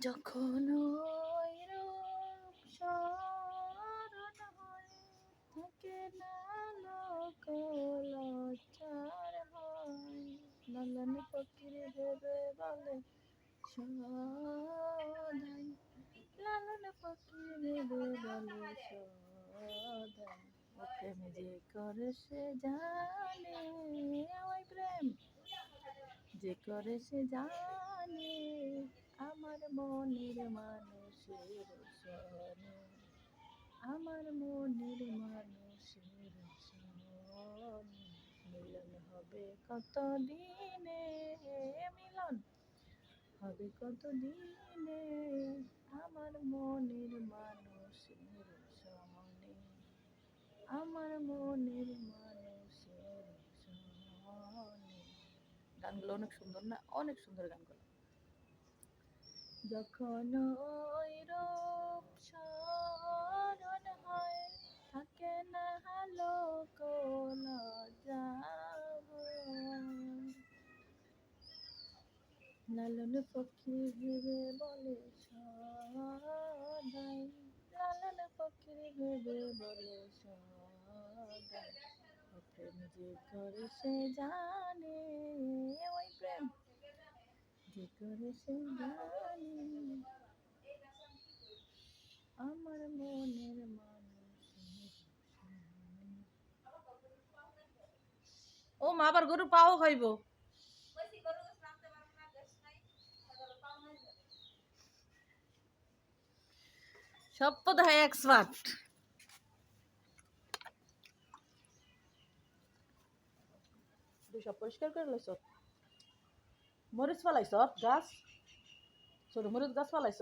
যখন থাকে না লোক লজ্জার হয়। লালন ফকির ভেবে বলে সদাই। লালন ফকির ভেবে বলে সদাই। প্রেম যে করে সে জানে ওই প্রেম। যে করে সে জানে মানুষের সনে আমার মনের মানুষের সনে মিলন হবে কত দিনে মিলন হবে কত দিনে আমার মনের মানুষের সনে আমার মনের মানুষের সনে গানগুলো অনেক সুন্দর না অনেক সুন্দর গানগুলো যখন ওই রূপ স্মরণ হয়, থাকে না লোক লজ্জাব লালন ফকির ভেবে বলে সদাই, লালন ফকির ভেবে বলে সদাই। প্রেম যে করে সে জানে, ওই প্রেম আমার মনের ও মা, আবার গরু পাও খাইব। সব দেখা এক্সপার্ট সব পরিষ্কার করে লাইছ মরিচ ফালাইছ গাছ ছোট মরিচ গাছ ফালাইছ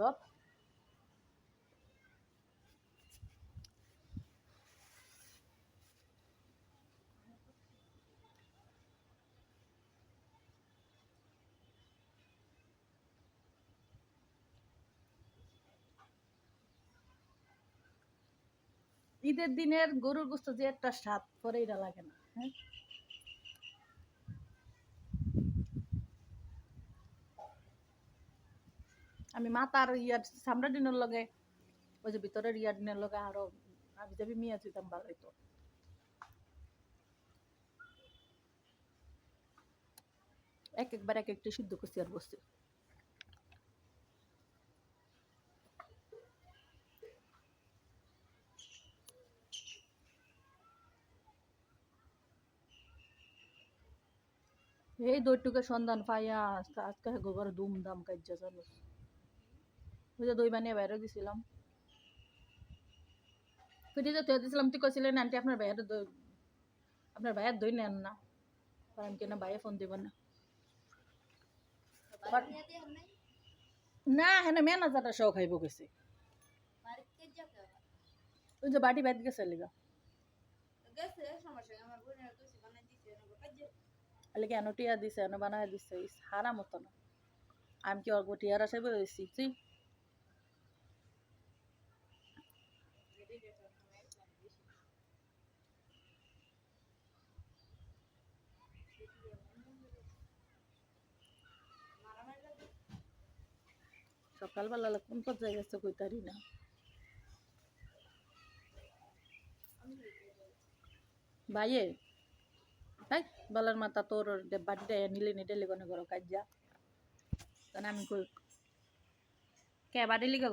ঈদের দিনের গরুর গোস্ত যে একটা স্বাদ, পরে এটা লাগে না হ্যাঁ? আমি মাতার ইয়ার সামরা দিনের লগে, ওই যে ভিতরের ইয়ার দিনের লগে আরও আমি যাবি মিয়া যেতাম ভালো হইতো এক একবার এক একটা সিদ্ধ করছি আর বসছি এই দইটুকে সন্ধান পাইয়া আজকে গোবর দুম দাম কাজ্যা জানো। ওই যে দই বানিয়ে বাইরে দিছিলাম ফিটে যেতে দিয়েছিলাম তুই কছিলেন আন্টি আপনার ভাইয়ের দই আপনার ভাইয়ের দই নেন না আর আমি কেন ভাইয়ে ফোন দিব না না হ্যাঁ ম্যানেজারটা সহ খাইব গেছে ওই যে বাটি বাইদ গেছে লিগা আলে কেন টিয়া দিছে এনে বানায় দিছে হারা মতো না আমি কি অল্প টিয়ার আসাই বলেছি তুই সকালবেলা কোন পর্যায়ে গেছে কইতারি না? ভাইয়ে তাই বলার মাথা তোর বাড়িটা নিলে নিতে লেগে ঘর কাজ যা আমি কই কে বাড়ি লিগে